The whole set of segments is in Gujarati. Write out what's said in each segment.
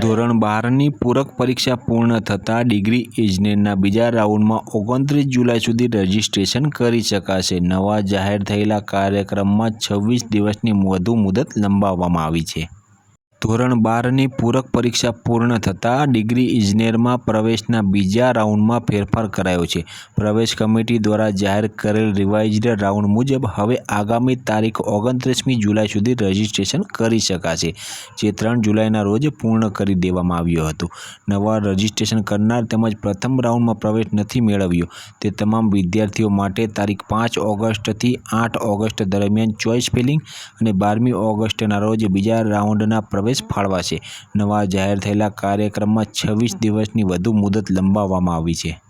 ધોરણ બારની પૂરક પરીક્ષા પૂર્ણ થતાં ડિગ્રી ઇજનેરના બીજા રાઉન્ડમાં ઓગણત્રીસ જુલાઈ સુધી રજીસ્ટ્રેશન કરી શકાશે. નવા જાહેર થયેલા કાર્યક્રમમાં છવ્વીસ દિવસની વધુ મુદત લંબાવવામાં આવી છે. ધોરણ બારની પૂરક પરીક્ષા પૂર્ણ થતાં ડિગ્રી ઇજનેરમાં પ્રવેશના બીજા રાઉન્ડમાં ફેરફાર કરાયો છે. પ્રવેશ કમિટી દ્વારા જાહેર કરેલ રિવાઇઝડ રાઉન્ડ મુજબ હવે આગામી તારીખ ઓગણત્રીસમી જુલાઈ સુધી રજીસ્ટ્રેશન કરી શકાશે, જે ત્રણ જુલાઈના રોજ પૂર્ણ કરી દેવામાં આવ્યું હતું. નવા રજીસ્ટ્રેશન કરનાર તેમજ પ્રથમ રાઉન્ડમાં પ્રવેશ નથી મેળવ્યો. તે તમામ વિદ્યાર્થીઓ માટે તારીખ પાંચ ઓગસ્ટથી આઠ ઓગસ્ટ દરમિયાન ચોઇસ ફિલિંગ અને બારમી ઓગસ્ટના રોજ બીજા રાઉન્ડના પ્રવેશ ફાળવાશે. નવા જાહેર થયેલા કાર્યક્રમમાં છવ્વીસ દિવસની વધુ મુદત લંબાવવામાં આવી છે.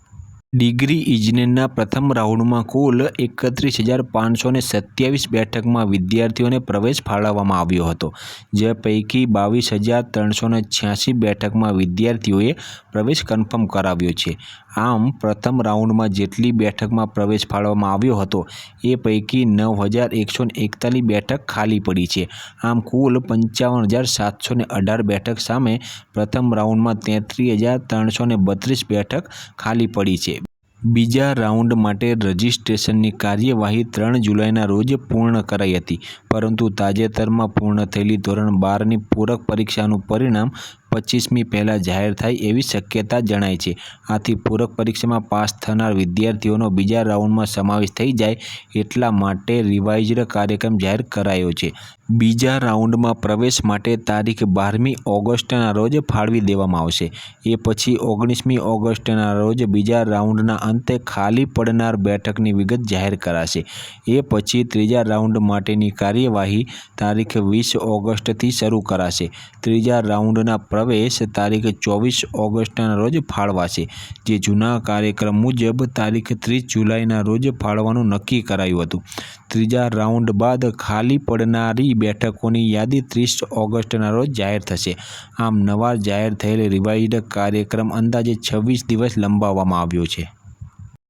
ડિગ્રી ઇજનેરના પ્રથમ રાઉન્ડમાં કુલ એકત્રીસ હજાર પાંચસો ને સત્યાવીસ બેઠકમાં વિદ્યાર્થીઓને પ્રવેશ ફાળવવામાં આવ્યો હતો, જે પૈકી બાવીસ હજાર ત્રણસો ને છ્યાસી બેઠકમાં વિદ્યાર્થીઓએ પ્રવેશ કન્ફર્મ કરાવ્યો છે. આમ, પ્રથમ રાઉન્ડમાં જેટલી બેઠકમાં પ્રવેશ ફાળવવામાં આવ્યો હતો, એ પૈકી નવ હજાર એકસો ને એકતાલીસ બેઠક ખાલી પડી છે. આમ, કુલ પંચાવન હજાર સાતસો ને અઢાર બેઠક સામે પ્રથમ રાઉન્ડમાં તેત્રીસ હજાર ત્રણસો ને બત્રીસ બેઠક ખાલી પડી છે. બીજા રાઉન્ડ માટે રજિસ્ટ્રેશનની કાર્યવાહી ત્રણ જુલાઈના રોજ પૂર્ણ કરાઈ હતી. પરંતુ તાજેતરમાં પૂર્ણ થયેલી ધોરણ બારની પૂરક પરીક્ષાનું પરિણામ પચીસમી પહેલાં જાહેર થાય એવી શક્યતા જણાય છે. આથી પૂરક પરીક્ષામાં પાસ થનાર વિદ્યાર્થીઓનો બીજા રાઉન્ડમાં સમાવેશ થઈ જાય એટલા માટે રિવાઇઝડ કાર્યક્રમ જાહેર કરાયો છે. બીજા રાઉન્ડમાં પ્રવેશ માટે તારીખ બારમી ઓગસ્ટના રોજ ફાળવી દેવામાં આવશે. એ પછી ઓગણીસમી ઓગસ્ટના રોજ બીજા રાઉન્ડના અંતે ખાલી પડનાર બેઠકની વિગત જાહેર કરાશે. એ પછી ત્રીજા રાઉન્ડ માટેની કાર્યવાહી તારીખ વીસ ઓગસ્ટથી શરૂ કરાશે. ત્રીજા રાઉન્ડના પ્રવેશ તારીખ ચોવીસ ઓગસ્ટના રોજ ફાળવાશે. જે જૂના કાર્યક્રમ મુજબ તારીખ ત્રીસ જુલાઈના રોજ ફાળવાનું નક્કી કરાયું હતું. ત્રીજા રાઉન્ડ બાદ ખાલી પડનારી બેઠકોની યાદી ત્રીસ ઓગસ્ટના રોજ જાહેર થશે. આમ નવા જાહેર થયેલ રિવાઇઝડ કાર્યક્રમ અંદાજે છવ્વીસ દિવસ લંબાવવામાં આવ્યો છે.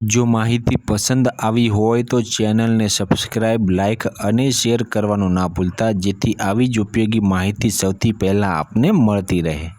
જો માહિતી પસંદ આવી હોય તો ચેનલને સબસ્ક્રાઈબ લાઇક અને શેર કરવાનું ના ભૂલતા, જેથી આવી જ ઉપયોગી માહિતી સૌથી પહેલાં આપને મળતી રહે.